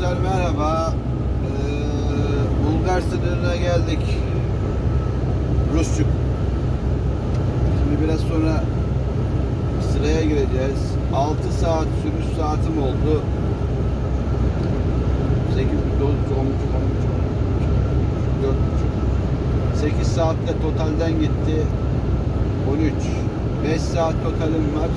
Arkadaşlar merhaba. Ee, Bulgar sınırına geldik. Rusçuk. Şimdi biraz sonra sıraya gireceğiz. 6 saat sürüş saatim oldu. 8, 9, 10, 13, 4, 8 saatte totalden gitti. 13. 5 saat totalim var.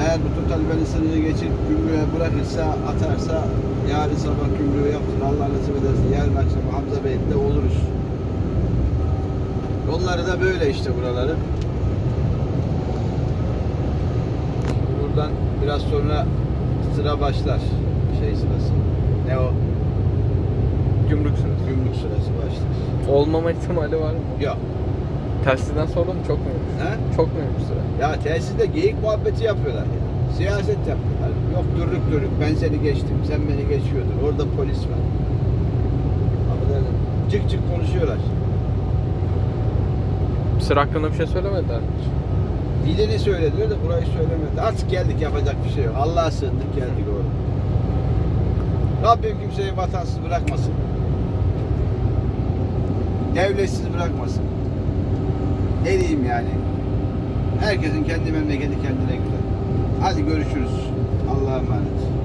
Eğer bu total beni sınırı geçip gümrüğe bırakırsa, atarsa yarın sabah gümrüğü yaptır. Allah nasip ederse yarın akşam Hamza Bey'de oluruz. Yolları da böyle işte buraları. Buradan biraz sonra sıra başlar. Şey sırası. Ne o? Gümrük sırası. Gümrük sırası başlar. Olmama ihtimali var mı? Yok. Telsizden mı çok muymuş? He? Çok muymuş sıra? Ya tesiste geyik muhabbeti yapıyorlar ya. Siyaset yapıyorlar. Yok durduk durduk ben seni geçtim, sen beni geçiyordun. Orada polis var. Affedersin. Çık çık konuşuyorlar. Sıra hakkında bir şey söylemediler mi? Dilini söylediler de burayı söylemedi. Artık geldik yapacak bir şey yok. Allah'a sığındık geldik orada. Rabbim kimseyi vatansız bırakmasın. Devletsiz bırakmasın. Ne diyeyim yani? Herkesin kendi memleketi kendine güzel. Hadi görüşürüz. Allah'a emanet.